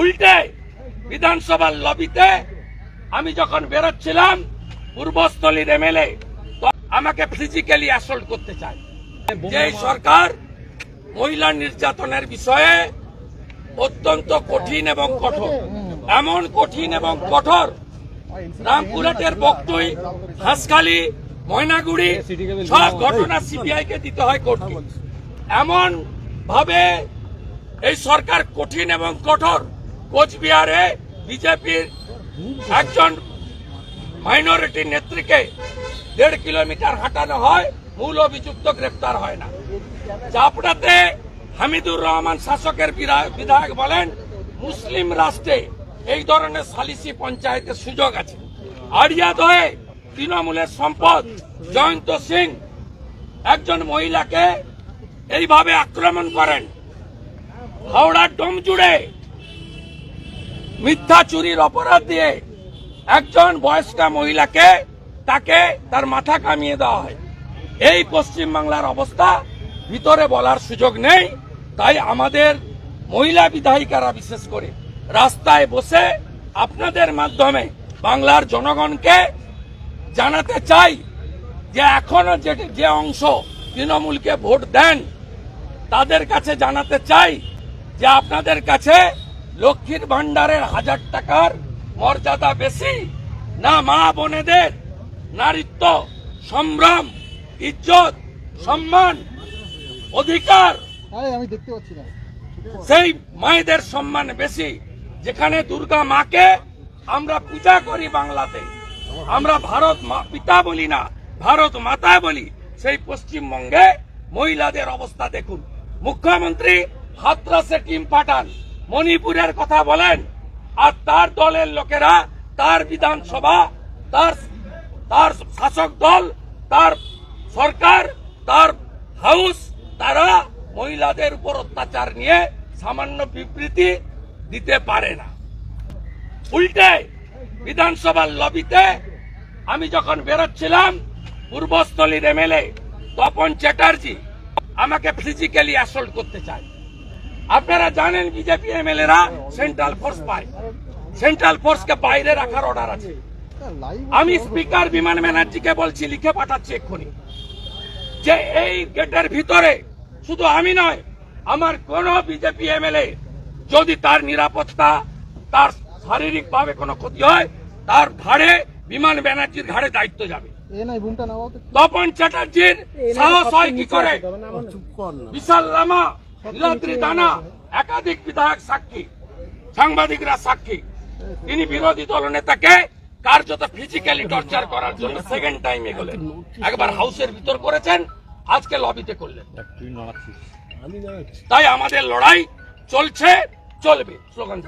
উল্টে বিধানসভার লবিতে আমি যখন বেরোচ্ছিলাম, পূর্বস্থলীর এমএলএ আমাকে ফিজিক্যালি অ্যাসল্ট করতে চায়। যে সরকার মহিলা নির্যাতনের বিষয়ে অত্যন্ত কঠিন এবং কঠোর, এমন কঠিন এবং কঠোর, রামপুরহাটের বক্তই, হাঁসখালি, ময়নাগুড়ি, সব ঘটনা সিবিআই কে দিতে হয় কোর্টকে এমন ভাবে এই সরকার কঠিন এবং কঠোর কোচবিহারে বিজেপির একজন মাইনরিটি নেত্রীকে দেড় কিলোমিটার হাঁটানো হয়, মূল অভিযুক্ত গ্রেপ্তার হয় না। চাপড়াতে হামিদুর রহমান শাসকের বিধায়ক বলেন, মুসলিম রাষ্ট্রে এই ধরনের সালিসি পঞ্চায়েতের সুযোগ আছে। আড়িয়াদয়ে তৃণমূলের সম্পদ জয়ন্ত সিং একজন মহিলাকে এইভাবে আক্রমণ করেন। হাওড়ার ডোম জুড়ে মিথ্যা চুরির অপরাধ দিয়ে একজন বয়স্কা মহিলাকে তাকে তার মাথা কামিয়ে দেওয়া হয়। এই পশ্চিম বাংলার অবস্থা ভিতরে বলার সুযোগ নেই, তাই আমাদের মহিলা বিধায়িকারা বিশেষ করে রাস্তায় বসে আপনাদের মাধ্যমে বাংলার জনগণকে জানাতে চাই যে এখনও যে যে অংশ তৃণমূলকে ভোট দেন, তাদের কাছে জানাতে চাই যে আপনাদের কাছে লক্ষ্মীর ভান্ডারের হাজার টাকার মর্যাদা বেশি না মা বোনেদের নারীত্ব সম্ভ্রম ইজ্জত সম্মান অধিকার। আমি দেখতে পাচ্ছি না। সেই মায়েদের সম্মান বেশি যেখানে দুর্গা মাকে আমরা পূজা করি বাংলাতে। আমরা ভারত মা- পিতা বলি না ভারত মাতা বলি। সেই পশ্চিমবঙ্গে মহিলাদের অবস্থা দেখুন। মুখ্যমন্ত্রী হাতরাসে টিম পাঠান। মণিপুরের কথা বলেন, আর তার দলের লোকেরা, তার বিধানসভা, তার তার শাসক দল, তার সরকার, তার হাউস, তারা মহিলাদের উপর অত্যাচার নিয়ে সামান্য বিবৃতি দিতে পারে না। উল্টে বিধানসভার লবিতে আমি যখন বেরোচ্ছিলাম, পূর্বস্থলীর এমএলএ তপন চ্যাটার্জি আমাকে ফিজিক্যালি অ্যাসল্ট করতে চায়। আপনারা জানেন বিজেপি এমএলএরা সেন্ট্রাল ফোর্স পায়। সেন্ট্রাল ফোর্সকে বাইরে রাখার অর্ডার আছে। আমি স্পিকার বিমান ব্যানার্জিকে বলছি লিখে পাঠাচ্ছি এক্ষুনি। যে এই গেটের ভিতরে শুধু আমি নয় আমার কোন বিজেপি এমএলএ যদি তার নিরাপত্তা তার শারীরিক ভাবে কোনো ক্ষতি হয় তার ঘাড়ে বিমান ব্যানার্জির ঘাড়ে দায়িত্ব যাবে। এ নাই বুমটা নামাও তো। তপন চ্যাটার্জির সাহস হয় কি করে? বিশাল লামা নীলাদ্রি দানা একাধিক বিধায়ক সাক্ষী সাংবাদিকরা সাক্ষী। তিনি বিরোধী দলনেতাকে কার্যত ফিজিক্যালি টর্চার করার জন্য সেকেন্ড টাইম এগোলেন একবার হাউসের ভিতর করেছেন আজকে লবিতে করলেন। তাই আমাদের লড়াই চলছে চলবে। স্লোগান